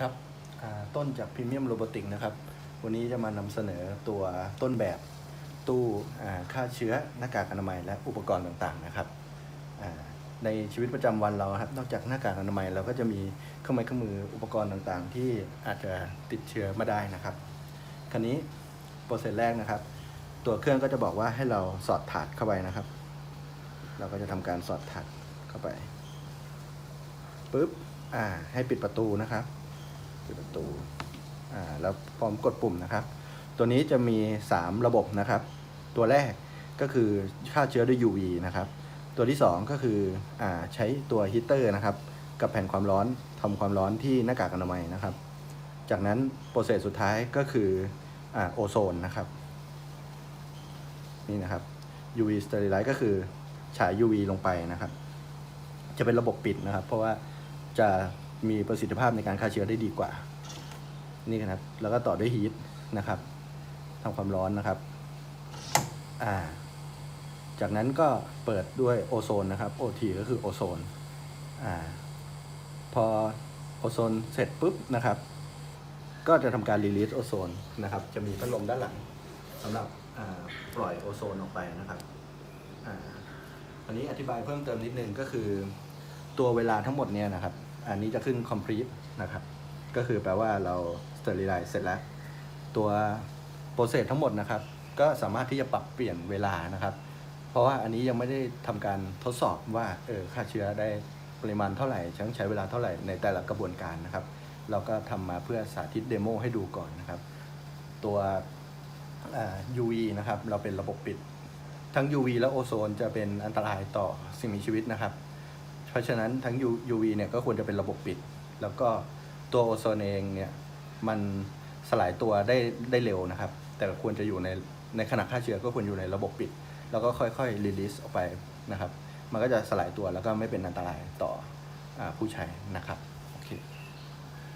ครับต้นจากพรีเมียมโรบอติกนะครับ วันนี้จะมานำเสนอตัวต้นแบบตู้ฆ่าเชื้อหน้ากากอนามัยและอุปกรณ์ต่างๆนะครับ ในชีวิตประจำวันเราครับ นอกจากหน้ากากอนามัยเราก็จะมีเครื่องไม้เครื่องมืออุปกรณ์ต่างๆ ที่อาจจะติดเชื้อมาได้นะครับ คราวนี้โปรเซสแรกนะครับ ตัวเครื่องก็จะบอกว่าให้เราสอดถาดเข้าไปนะครับ เราก็จะทำการสอดถาดเข้าไปปุ๊บให้ปิดประตูนะครับ ปิดประตูอ่าแล้วพร้อมกดปุ่มนะครับ ตัวนี้จะมี 3 ระบบนะครับ ตัวแรกก็คือฆ่าเชื้อด้วย UV นะครับ ตัวที่ 2 ก็คืออ่าใช้ตัวฮีเตอร์นะครับ กับแผ่นความร้อนทำความร้อนที่หน้ากากอนามัยนะครับ จากนั้นโปรเซสสุดท้ายก็คืออ่าโอโซนนะครับ นี่นะครับ UV sterilize ก็คือฉาย UV ลงไปนะครับ จะเป็นระบบปิดนะครับ เพราะว่าจะ มีประสิทธิภาพในการฆ่าเชื้อได้ดีกว่า นี่นะครับ แล้วก็ต่อด้วยฮีทนะครับทำความร้อนนะครับ อ่า จากนั้นก็เปิดด้วยโอโซนนะครับ OT ก็คือโอโซน อ่า พอโอโซนเสร็จปุ๊บนะครับ ก็จะทำการรีลีสโอโซนนะครับ จะมีพัดลมด้านหลังสำหรับปล่อยโอโซนออกไปนะครับอ่าอันนี้อธิบายเพิ่มเติมนิดนึงก็คือตัวเวลาทั้งหมดเนี่ยนะครับ อันนี้จะขึ้น complete นะครับ ก็คือแปลว่าเรา sterilize เสร็จแล้ว ตัวโปรเซสทั้งหมดนะครับ ก็สามารถที่จะปรับเปลี่ยนเวลานะครับ เพราะว่าอันนี้ยังไม่ได้ทำการทดสอบว่าเออฆ่าเชื้อได้ปริมาณเท่าไหร่ต้องใช้เวลาเท่าไหร่ในแต่ละกระบวนการนะครับ เราก็ทำมาเพื่อสาธิตเดโมให้ดูก่อนนะครับ ตัว UV นะครับ เราเป็นระบบปิด ทั้ง UV และโอโซนจะเป็นอันตรายต่อสิ่งมีชีวิตนะครับ เพราะฉะนั้นทั้ง UV เนี่ยก็ควรจะเป็นระบบปิด แล้วก็ตัวโอโซนเองเนี่ยมันสลายตัวได้ได้เร็วนะครับ แต่ควรจะอยู่ในในขณะฆ่าเชื้อก็ควรอยู่ในระบบปิด แล้วก็ค่อยๆรีลิสออกไปนะครับ มันก็จะสลายตัวแล้วก็ไม่เป็นอันตรายต่ออผู้ใช้นะครับ โอเค